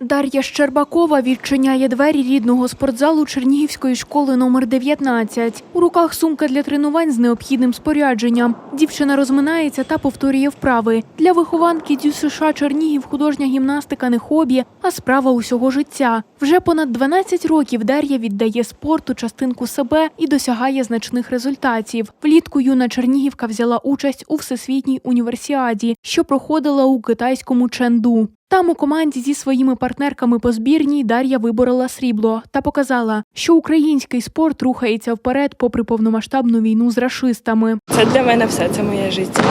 Дар'я Щербакова відчиняє двері рідного спортзалу Чернігівської школи номер 19. У руках сумка для тренувань з необхідним спорядженням. Дівчина розминається та повторює вправи. Для вихованки Дю США Чернігів художня гімнастика не хобі, а справа усього життя. Вже понад 12 років Дар'я віддає спорту частинку себе і досягає значних результатів. Влітку юна Чернігівка взяла участь у всесвітній універсіаді, що проходила у китайському Ченду. Там у команді зі своїми партнерками по збірній Дар'я виборола срібло та показала, що український спорт рухається вперед попри повномасштабну війну з рашистами. Це для мене все. Це моє життя,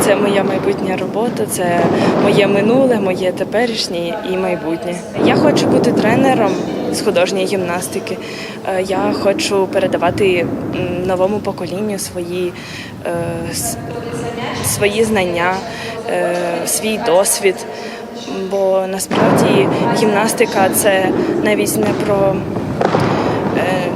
це моя майбутня робота, це моє минуле, моє теперішнє і майбутнє. Я хочу бути тренером з художньої гімнастики. Е, Я хочу передавати новому поколінню свої, е, свої знання, е, свій досвід. Бо насправді гімнастика це навіть не про е,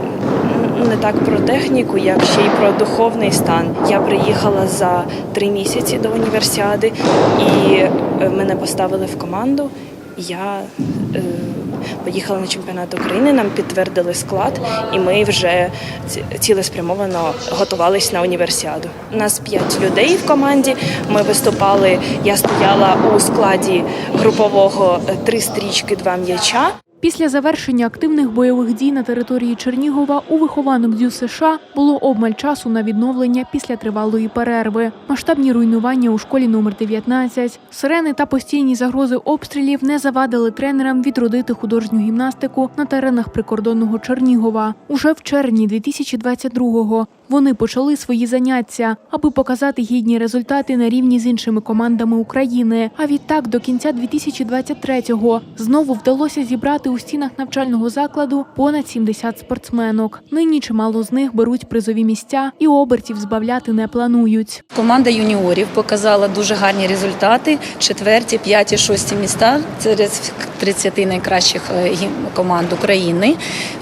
не так про техніку, як ще й про духовний стан. Я приїхала за три місяці до універсіади, і е, мене поставили в команду. Я поїхала на чемпіонат України, нам підтвердили склад, і ми вже цілеспрямовано готувалися на універсіаду. У нас п'ять людей в команді. Ми виступали. Я стояла у складі групового три стрічки, два м'яча. Після завершення активних бойових дій на території Чернігова у вихованок ДЮ США було обмаль часу на відновлення після тривалої перерви. Масштабні руйнування у школі номер 19, сирени та постійні загрози обстрілів не завадили тренерам відродити художню гімнастику на теренах прикордонного Чернігова. Уже в червні 2022-го вони почали свої заняття, аби показати гідні результати на рівні з іншими командами України. А відтак до кінця 2023-го знову вдалося зібрати у стінах навчального закладу понад 70 спортсменок. Нині чимало з них беруть призові місця і обертів збавляти не планують. Команда юніорів показала дуже гарні результати. Четверті, п'яті, шості міста серед 30 найкращих е, команд України.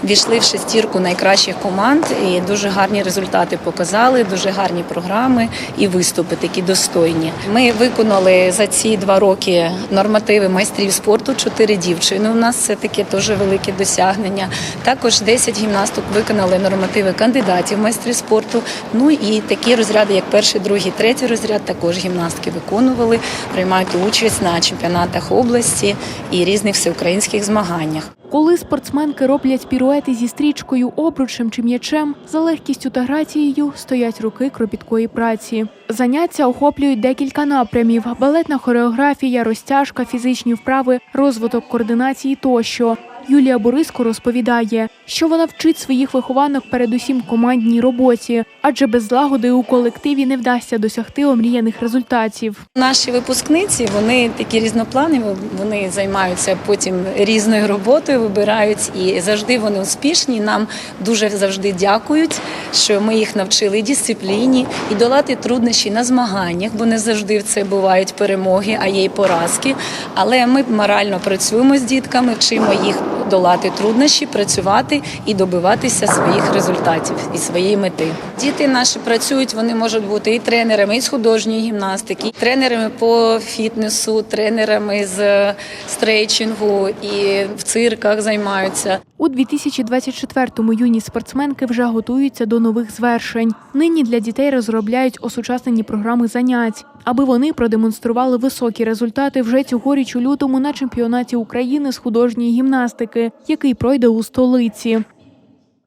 Війшли в шестірку найкращих команд і дуже гарні результати показали, дуже гарні програми і виступи такі достойні. Ми виконали за ці два роки нормативи майстрів спорту. Чотири дівчини. У нас це таке дуже велике досягнення. Також 10 гімнасток виконали нормативи кандидатів в майстри спорту. Ну і такі розряди, як перший, другий, третій розряд, також гімнастки виконували, приймають участь на чемпіонатах області і різних всеукраїнських змаганнях. Коли спортсменки роблять піруети зі стрічкою, обручем чи м'ячем, за легкістю та грацією стоять руки кропіткої праці. Заняття охоплюють декілька напрямів: балетна хореографія, розтяжка, фізичні вправи, розвиток координації тощо. Юлія Бориско розповідає, що вона вчить своїх вихованок передусім командній роботі, адже без злагоди у колективі не вдасться досягти омріяних результатів. Наші випускниці вони такі різнопланові, вони займаються потім різною роботою, вибирають і завжди вони успішні. Нам дуже завжди дякують, що ми їх навчили дисципліні і долати труднощі на змаганнях, бо не завжди в це бувають перемоги, а є й поразки. Але ми морально працюємо з дітками, вчимо їх долати труднощі, працювати і добиватися своїх результатів і своєї мети. Діти наші працюють, вони можуть бути і тренерами із художньої гімнастики, і тренерами по фітнесу, тренерами з е, стрейчингу і в цирках займаються. У 2024-му юні спортсменки вже готуються до нових звершень. Нині для дітей розробляють осучаснені програми занять, аби вони продемонстрували високі результати вже цьогоріч у лютому на чемпіонаті України з художньої гімнастики, який пройде у столиці.